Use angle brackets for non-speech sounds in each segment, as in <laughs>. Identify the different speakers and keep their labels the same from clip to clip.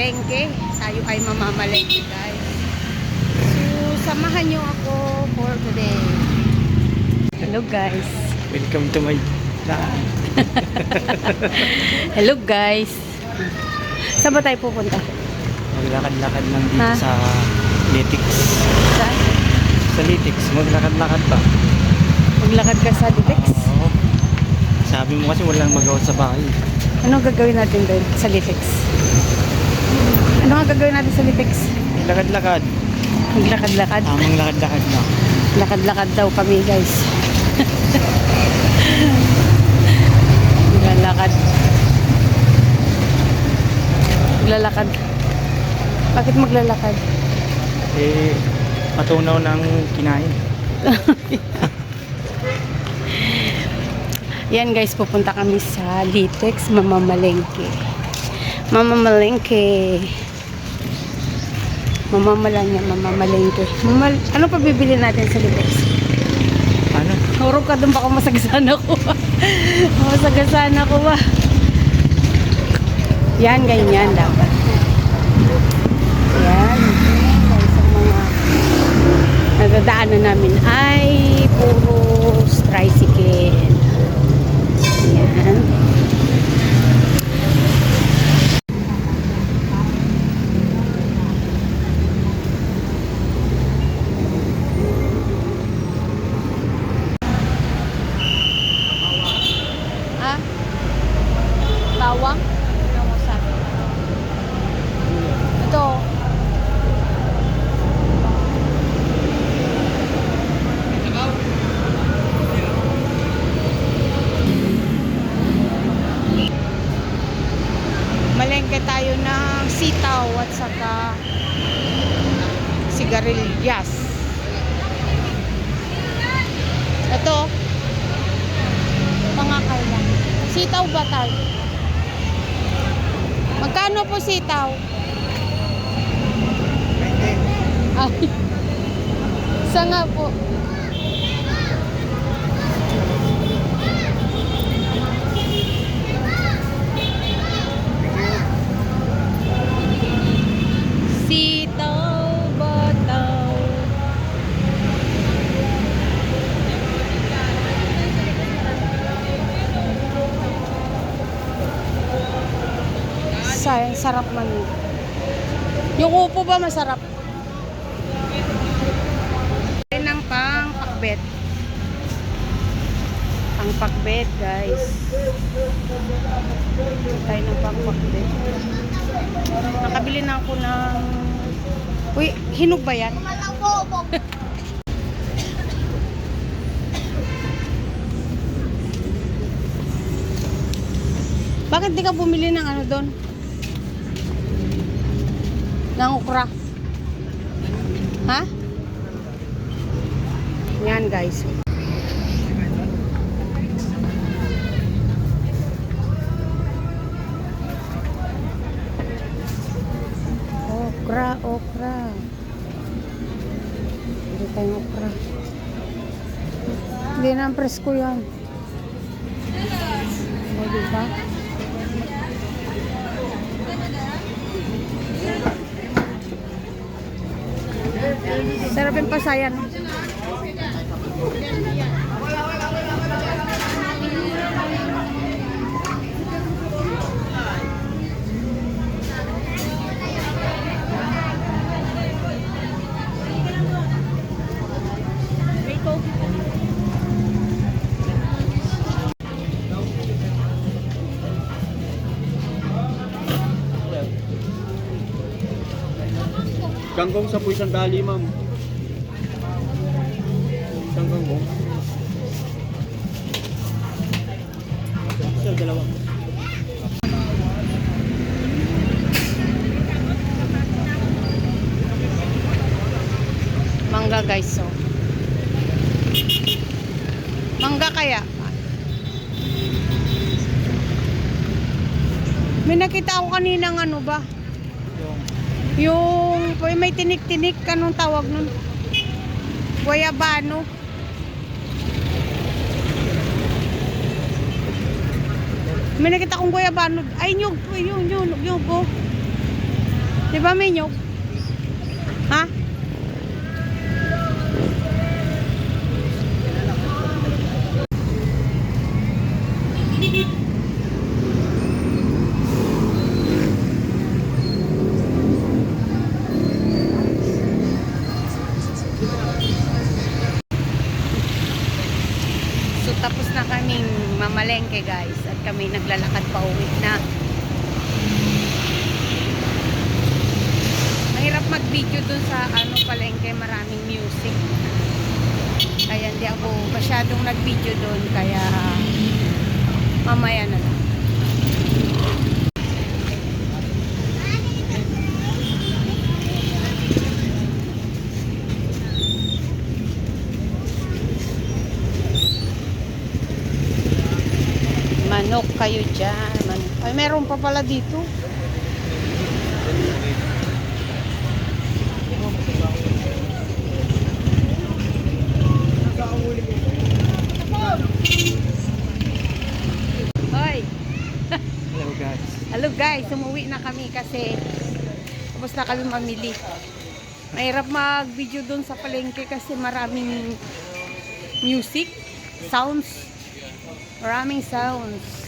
Speaker 1: palengke. Tayo ay mamamalengke guys. So, samahan nyo ako for today. Hello guys.
Speaker 2: Welcome to my daan. <laughs>
Speaker 1: Hello guys. Saan ba tayo pupunta?
Speaker 2: Maglakad-lakad lang dito
Speaker 1: Ha?
Speaker 2: sa Litix.
Speaker 1: Saan?
Speaker 2: Sa Litix, maglakad-lakad ba?
Speaker 1: Maglakad ka sa Litex?
Speaker 2: Oo. Sabi mo kasi walang magawa sa bahay.
Speaker 1: Ano gagawin natin doon sa Litex? Ano nga gagawin natin sa Litex?
Speaker 2: Maglakad-lakad.
Speaker 1: Maglakad-lakad.
Speaker 2: Tamang lakad-lakad na.
Speaker 1: Lakad-lakad daw kami guys. <laughs> Maglalakad. Maglalakad. Bakit maglalakad?
Speaker 2: Eh, matunaw ng kinain. <laughs>
Speaker 1: Yan guys, pupunta kami sa Litex, Mamamalengke. Mamamalengke. Mamamala niya, mamamalengke. Mamal ano pa bibili natin sa Litex?
Speaker 2: Ano?
Speaker 1: Hurog ka doon baka masagasaan ako. <laughs> masagasaan ako ba? Yan, ganyan dapat. Yan. Ang mga nadadaanan namin ay puro tricycle. Yan. Ha? Bawang? Ano mo sabi? Ito. Malengke tayo ng sitaw at saka sigarilyas. Ito. Mga kailan. Sitaw ba tayo? Magkano po sitaw? Ay. <laughs> Isa nga po. Sayang, sarap man. yun. Yung upo ba masarap? Yan ang pang pakbet. Pang pakbet, guys. Tayo ng pang pakbet. Nakabili na ako ng... Uy, hinog ba yan? Bakit di ka bumili ng ano doon? Ng okra. Ha? Yan guys. Okra, okra. Hindi tayong okra. Hindi na presko yan. Sarap yung pasayan.
Speaker 2: Kangkong sa puwisang dali, ma'am.
Speaker 1: Mangga guys, so. Mangga kaya? May nakita ako kanina ng ano ba? Yung may tinik-tinik kanong tawag nun? Guayabano. May nakita akong guayabano. Ay, nyug. Yung, yung, yung, oh. Di ba may nyog? Ha? Tapos na kaming mamalengke guys at kami naglalakad pa uwi na. Mahirap mag-video dun sa ano palengke, maraming music. Kaya hindi ako masyadong nag-video dun kaya mamaya na lang. Manok kayo dyan. Manok. Ay, meron pa pala dito. Hoy!
Speaker 2: Hello guys.
Speaker 1: Hello guys, umuwi na kami kasi tapos na kami mamili. Mahirap mag-video doon sa palengke kasi maraming music, sounds, maraming sounds.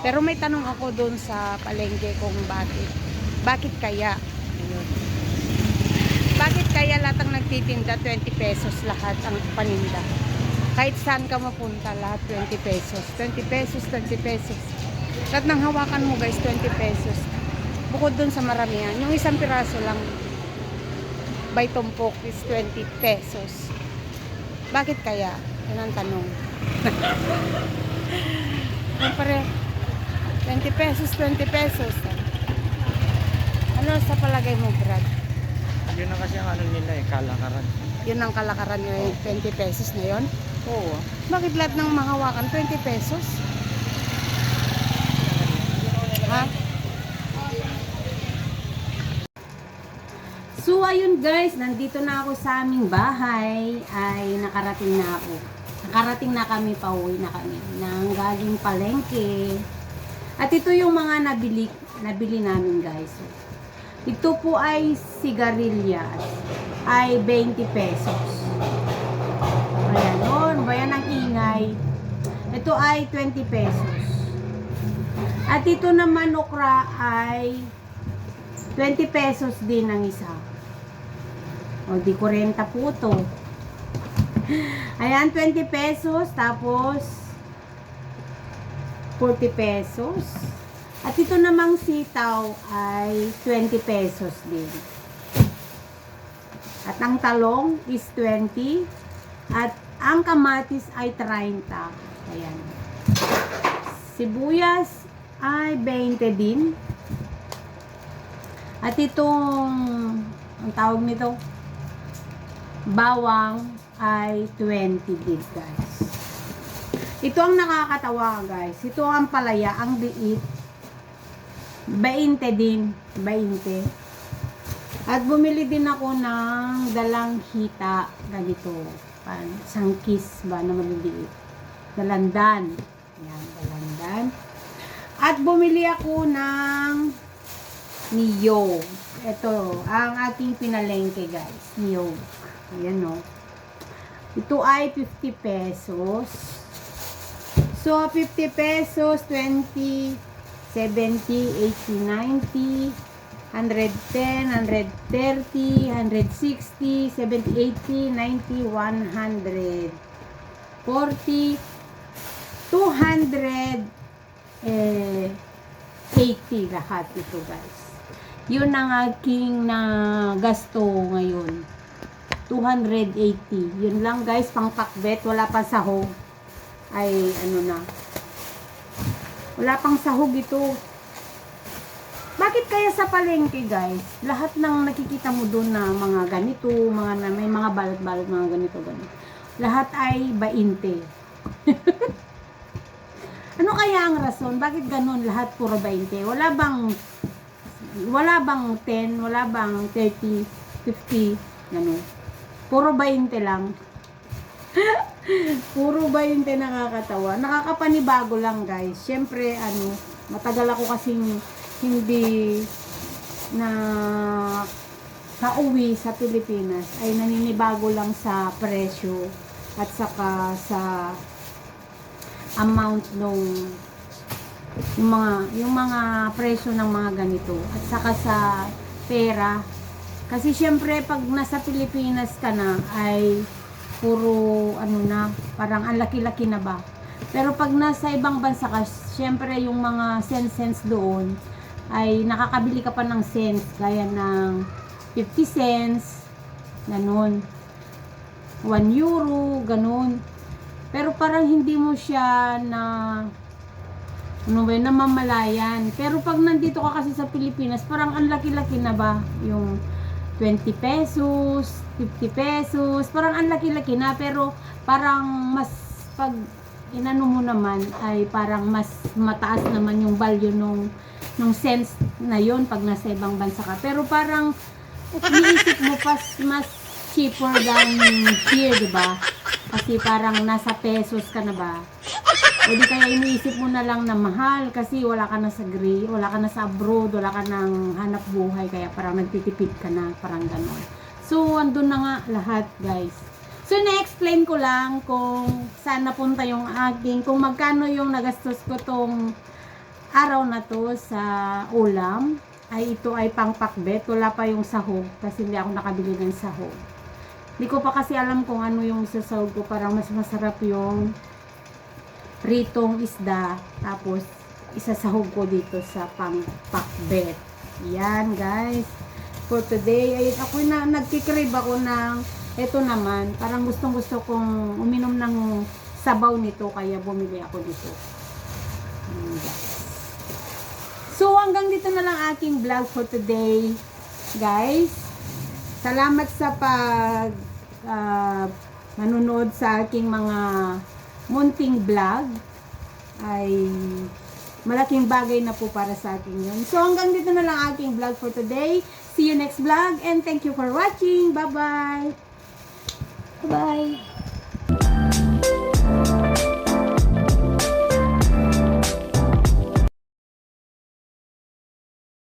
Speaker 1: Pero may tanong ako doon sa palengke kung bakit. Bakit kaya? Ayun. Bakit kaya lahat ang nagtitinda 20 pesos lahat ang paninda? Kahit saan ka mapunta, lahat 20 pesos. 20 pesos, 20 pesos. Lahat ng hawakan mo guys, 20 pesos. Bukod dun sa maramihan. Yung isang piraso lang, by tumpok is 20 pesos. Bakit kaya? Yan ang tanong. <laughs> Siyempre, 20 pesos, 20 pesos. Ano sa palagay mo, Brad?
Speaker 2: Yun na kasi ang ano nila eh, kalakaran.
Speaker 1: Yun ang kalakaran nyo, yung 20 pesos na yon.
Speaker 2: Oo.
Speaker 1: Bakit lahat ng mahawakan 20 pesos? Ha? So ayun guys, nandito na ako sa aming bahay ay nakarating na ako. Nakarating na kami, pauwi na kami nang galing palengke. At ito yung mga nabili, nabili namin guys. Ito po ay sigarilyas ay 20 pesos. Ayan, yun. Bayan ng ingay. Ito ay 20 pesos. At ito naman okra ay 20 pesos din ang isa. O, di 40 po to. <laughs> Ayan, 20 pesos. Tapos, 40 pesos. At ito namang sitaw ay 20 pesos din. At ang talong is 20. At ang kamatis ay 30. Ayan. Sibuyas ay 20 din. At itong, ang tawag nito, bawang ay 20 din guys. Ito ang nakakatawa guys. Ito ang palaya, ang liit. 20 din. 20. At bumili din ako ng dalang hita ganito. Pan, isang kiss ba na maliliit. Dalandan. Yan, dalandan. At bumili ako ng niyog. Ito, ang aking pinalengke guys. Niyog. Ayan o. Ito ay 50 pesos. So, 50 pesos, 20, 70, 80, 90, 110, 130, 160, 70, 80, 90, 100, 40, 200, eh, 80 lahat ito guys. Yun ang aking na gasto ngayon. 280. Yun lang guys, pang pakbet. Wala pa sahog. Ay, ano na. Wala pang sahog ito. Bakit kaya sa palengke guys, lahat ng nakikita mo doon na mga ganito, mga na, may mga balot-balot, mga ganito, ganito. Lahat ay 20. <laughs> ano kaya ang rason? Bakit ganun lahat puro 20? Wala bang wala bang 10, wala bang 30, 50, ganun. Puro 20 lang. <laughs> Puro 20 nakakatawa. Nakakapanibago lang guys. Siyempre, ano, matagal ako kasing hindi na kauwi sa Pilipinas ay naninibago lang sa presyo at saka sa amount nung yung mga yung mga presyo ng mga ganito at saka sa pera kasi syempre pag nasa Pilipinas ka na ay puro ano na parang ang laki-laki na ba pero pag nasa ibang bansa ka syempre yung mga cents cents doon ay nakakabili ka pa ng cents gaya ng 50 cents ganun 1 euro ganun pero parang hindi mo siya na ano ba yun, namamalayan. Pero pag nandito ka kasi sa Pilipinas, parang ang laki-laki na ba? Yung 20 pesos, 50 pesos, parang ang laki-laki na. Pero parang mas, pag inano mo naman, ay parang mas mataas naman yung value nung, nung cents na yon pag nasa ibang bansa ka. Pero parang, iniisip mo pas mas cheaper than here, di ba? Kasi parang nasa pesos ka na ba? O di kaya iniisip mo na lang na mahal kasi wala ka na sa gray, wala ka na sa abroad, wala ka nang hanap buhay kaya parang nagtitipid ka na, parang ganon. So, andun na nga lahat guys. So, na-explain ko lang kung saan napunta yung aking, kung magkano yung nagastos ko tong araw na to sa ulam. Ay, ito ay pang pakbet. Wala pa yung sahog kasi hindi ako nakabili ng sahog. Hindi ko pa kasi alam kung ano yung sasahog ko. Parang mas masarap yung pritong isda. Tapos, isasahog ko dito sa pang pakbet. Yan, guys. For today, ay ako na, nagkikrave ako ng, eto naman, parang gustong gusto kong uminom ng sabaw nito, kaya bumili ako dito. Guys. So, hanggang dito na lang aking vlog for today, guys. Salamat sa pag ah, nanonood sa aking mga munting vlog. Ay malaking bagay na po para sa akin yun. So, hanggang dito na lang aking vlog for today. See you next vlog and thank you for watching. Bye-bye! Bye-bye!